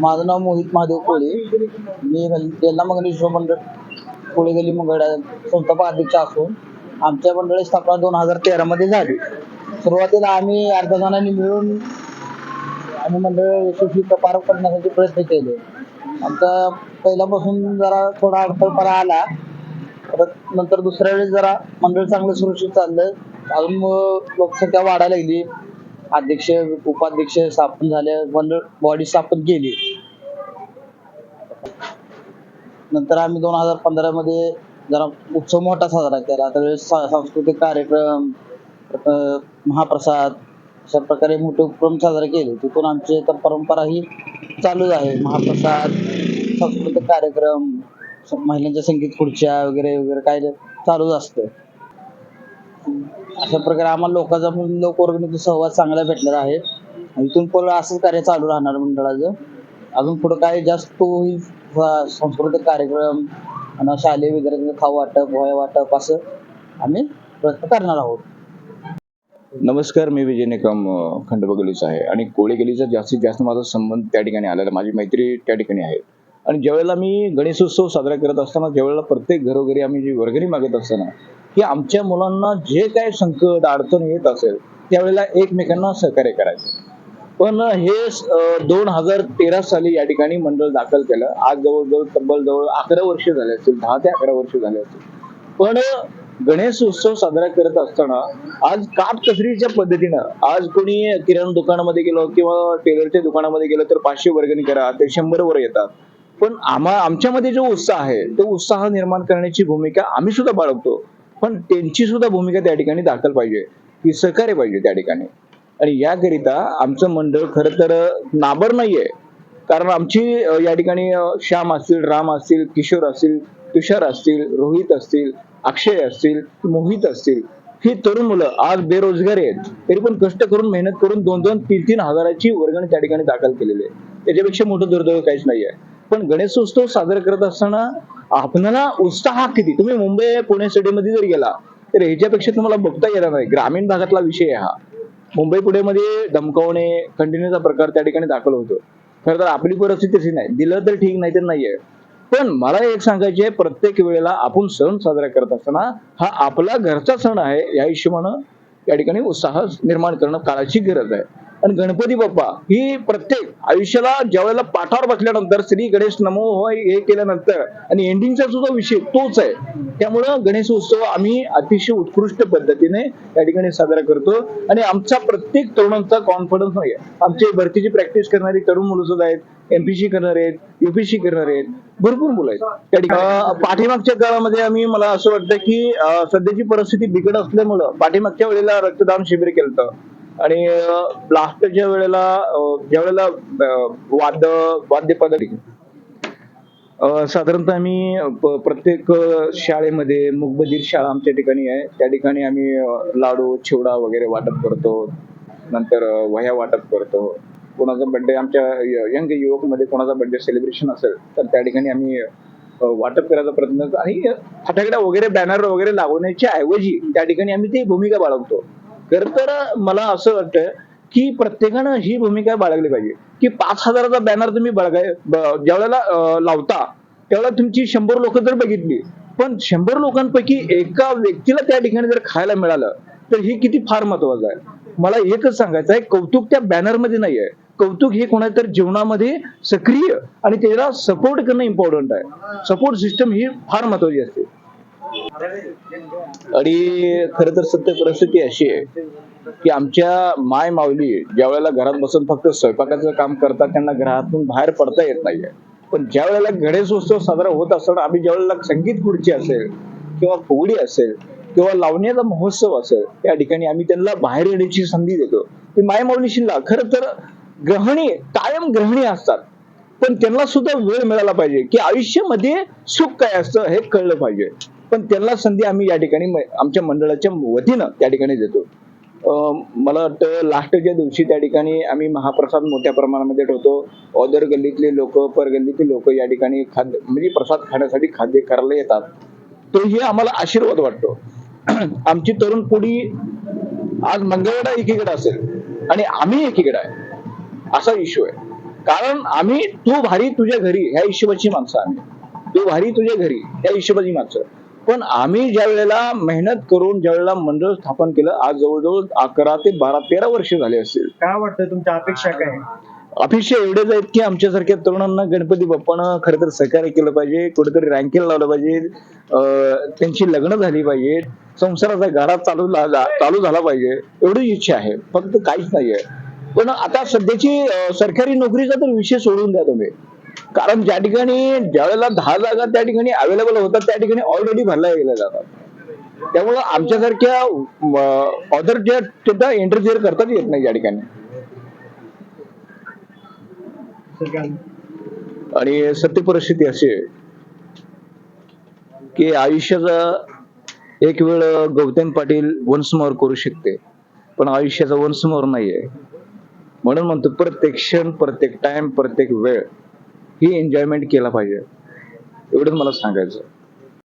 माझं नाव मोहित महादेव कोळी. मी बेल्ला मंगलेश्वर मंडळ कोळी गली मंगळ संस्थापक अध्यक्ष असून आमच्या मंडळी स्थापना दोन हजार तेरामध्ये झाली. सुरुवातीला आम्ही अर्ध्या जणांनी मिळून आम्ही मंडळ यशस्वी पार करण्यासाठी प्रयत्न केले. आमचा पहिल्यापासून जरा थोडा अडथळपणा आला. परत नंतर दुसऱ्या वेळेस जरा मंडळ चांगलं सुरक्षित चाललं. अजून मग लोकसंख्या वाढायला लागली. अध्यक्ष उपाध्यक्ष स्थापन झाल्या मंडळ बॉडी स्थापन केली. नंतर आम्ही दोन हजार पंधरा मध्ये जरा उत्सव मोठा साजरा केला. त्यावेळेस सांस्कृतिक कार्यक्रम महाप्रसाद अशा प्रकारे मोठे उपक्रम साजरे केले. तिथून आमची आता परंपरा ही चालूच आहे. महाप्रसाद सांस्कृतिक कार्यक्रम महिलांच्या संगीत खुर्च्या वगैरे वगैरे काय चालूच असतं. अशा प्रकारे आम्हाला लोकांचा लोक लोकवर्गणीचा सहवाद चांगला भेटलेला आहे. आणि इथून पुढे असंच कार्य चालू राहणार मंडळाचं. अजून पुढे काय जास्त होईल सांस्कृतिक कार्यक्रम आणि शालेय विद्यार्थ्यांना खाऊ वाटप वय वाटप असं आम्ही प्रयत्न करणार आहोत. नमस्कार मी विजय निकम अं, खंडोबा गलीचा आहे. आणि कोळी गलीचा जास्तीत जास्त माझा संबंध त्या ठिकाणी आलेला माझी मैत्री त्या ठिकाणी आहे. आणि ज्यावेळेला मी गणेशोत्सव साजरा करत असताना ज्यावेळेला प्रत्येक घरोघरी आम्ही जी वर्गणी मागत असताना की आमच्या मुलांना जे काय संकट अडचण येत असेल त्यावेळेला एकमेकांना सहकार्य करायचं. पण हे दोन हजार तेरा साली या ठिकाणी मंडळ दाखल केलं. आज जवळजवळ तब्बल जवळ अकरा वर्ष झाले असतील दहा ते अकरा वर्ष झाले असतील. पण गणेश उत्सव साजरा करत असताना आज काटकसरीच्या पद्धतीनं आज कोणी किराणा दुकानामध्ये गेलो किंवा टेलरच्या दुकानामध्ये गेलो तर पाचशे वर्गणी करा ते शंभर वर येतात. पण आम्हा आमच्यामध्ये जो उत्साह आहे तो उत्साह निर्माण करण्याची भूमिका आम्ही सुद्धा बाळगतो. पण त्यांची सुद्धा भूमिका त्या ठिकाणी दाखल पाहिजे. की सहकार्य पाहिजे त्या ठिकाणी. आणि याकरिता आमचं मंडळ खरं तर नाबर नाहीये. कारण आमची या ठिकाणी श्याम असतील राम असतील किशोर असतील तुषार असतील रोहित असतील अक्षय असतील मोहित असतील ही तरुण मुलं आज बेरोजगार आहेत. तरी पण कष्ट करून मेहनत करून दोन दोन तीन तीन हजाराची वर्गणी त्या ठिकाणी दाखल केलेली आहे. त्याच्यापेक्षा मोठं दुर्दैव काहीच नाही आहे पण गणेशोत्सव साजरा करत असताना आपणाला उत्साह किती? तुम्ही मुंबई पुणे सिटीमध्ये जर गेला तर ह्याच्यापेक्षा तुम्हाला बघता येणार नाही. ग्रामीण भागातला विषय आहे हा. मुंबई पुण्यामध्ये धमकावणे कंटिन्यूचा प्रकार त्या ठिकाणी दाखल होतो. खरं तर आपली परिस्थिती तशी नाही. दिलं तर ठीक नाही तर नाहीये. पण मला एक सांगायचे आहे प्रत्येक वेळेला आपण सण साजरा करत असताना हा आपला घरचा सण आहे या हिशोबानं या ठिकाणी उत्साह निर्माण करणं काळाची गरज आहे. आणि गणपती बाप्पा ही प्रत्येक आयुष्याला ज्या वेळेला पाठावर बसल्यानंतर श्री गणेश नमो होय हे केल्यानंतर आणि एंडिंगचा सुद्धा विषय तोच आहे त्यामुळं गणेश उत्सव आम्ही अतिशय उत्कृष्ट पद्धतीने या ठिकाणी साजरा करतो. आणि आमचा प्रत्येक तरुणांचा कॉन्फिडन्स नाही आमचे भरतीची प्रॅक्टिस करणारी तरुण मुलं सुद्धा आहेत एमपीसी करणार आहेत युपीसी करणार आहेत भरपूर मुलं आहेत. त्या ठिकाणी पाठीमागच्या काळामध्ये आम्ही मला असं वाटतं की सध्याची परिस्थिती बिकट असल्यामुळं पाठीमागच्या वेळेला रक्तदान शिबिर केलं आणि लास्टच्या वेळेला ज्या वेळेला वाद वाद्य पदार्थ साधारणतः आम्ही प्रत्येक शाळेमध्ये मुगबधीर शाळा आमच्या ठिकाणी आहे. त्या ठिकाणी आम्ही लाडू चिवडा वगैरे वाटप करतो. नंतर वह्या वाटप करतो. कोणाचा बर्थडे आमच्या यंग युवकमध्ये कोणाचा बर्थडे सेलिब्रेशन असेल तर त्या ठिकाणी आम्ही वाटप करायचा प्रयत्न करतो. आणि फटाकड्या वगैरे बॅनर वगैरे लागवण्याच्या ऐवजी त्या ठिकाणी आम्ही ती भूमिका बाळगतो. खर तर मला असं वाटतं की प्रत्येकानं ही भूमिका बाळगली पाहिजे. की पाच हजाराचा बॅनर तुम्ही बाळगाय ज्यावेळेला लावता त्यावेळेला तुमची शंभर लोक जर बघितली पण शंभर लोकांपैकी एका व्यक्तीला त्या ठिकाणी जर खायला मिळालं तर हे किती फार महत्वाचं आहे. मला एकच सांगायचं आहे कौतुक त्या बॅनरमध्ये नाही आहे. कौतुक हे कोणाच्या तर जीवनामध्ये सक्रिय आणि त्याला सपोर्ट करणं इम्पॉर्टंट आहे. सपोर्ट सिस्टम ही फार महत्वाची असते. आणि खर तर सत्य परिस्थिती अशी आहे की आमच्या माय माऊली ज्या वेळेला घरात बसून फक्त स्वयंपाकाचं काम करतात त्यांना घरातून बाहेर पडता येत नाहीये. पण ज्या वेळेला गणेशोत्सव साजरा होत असताना आम्ही ज्या वेळेला संगीत खुर्ची असेल किंवा फुगडी असेल किंवा लावण्याचा महोत्सव असेल त्या ठिकाणी आम्ही त्यांना बाहेर येण्याची संधी देतो. ती माय माऊलीशीला खरं तर ग्रहणी कायम ग्रहणी असतात. पण त्यांना सुद्धा वेळ मिळाला पाहिजे की आयुष्यामध्ये सुख काय असतं हे कळलं पाहिजे. पण त्यांना संधी आम्ही या ठिकाणी आमच्या मंडळाच्या वतीनं त्या ठिकाणी देतो. अं, मला वाटतं लास्टच्या दिवशी त्या ठिकाणी आम्ही महाप्रसाद मोठ्या प्रमाणामध्ये ठेवतो. ऑदर गल्लीतले लोक पर गल्लीतले लोक या ठिकाणी खाद्य म्हणजे प्रसाद खाण्यासाठी खाद्य करायला येतात. तो हे आम्हाला आशीर्वाद वाटतो. आमची तरुण पिढी आज मंगळवेढा एकीकडे असेल आणि आम्ही एकीकडे आहे. असा इश्यू आहे. कारण आम्ही तू भारी तुझ्या घरी ह्या हिशोबाची माणसं आम्ही. तू भारी तुझ्या घरी ह्या हिशोबाची माणसं. पण आम्ही ज्या वेळेला मेहनत करून ज्या वेळेला मंडळ स्थापन केलं आज जवळजवळ अकरा ते बारा तेरा वर्ष झाले असतील काय वाटतं तुमच्या अपेक्षा काय? अपेक्षा एवढेच आहेत की आमच्यासारख्या तरुणांना गणपती बाप्पानं खरं तर सहकार्य केलं पाहिजे कुठेतरी रँकिंग लावलं पाहिजे त्यांची लग्न झाली पाहिजे संसाराचा गाडा चालू चालू झाला पाहिजे एवढीच इच्छा आहे फक्त काहीच नाहीये. पण आता सध्याची सरकारी नोकरीचा तर विषय सोडून द्या तुम्ही. कारण ज्या ठिकाणी ज्या वेळेला दहा जागा त्या ठिकाणी अवेलेबल होतात त्या ठिकाणी ऑलरेडी भरल्या गेल्या जातात. त्यामुळं आमच्यासारख्या ऑदर ज्या तिथं इंटरफिअर करताच येत नाही या ठिकाणी. आणि सत्य परिस्थिती अशी आहे की आयुष्याचा एक वेळ गौतम पाटील वन्स करू शकते पण आयुष्याचा वन्स मोर नाहीये. म्हणून म्हणतो प्रत्येक क्षण प्रत्येक टाइम प्रत्येक वेळ ही एन्जॉयमेंट केला पाहिजे. एवढंच मला सांगायचं.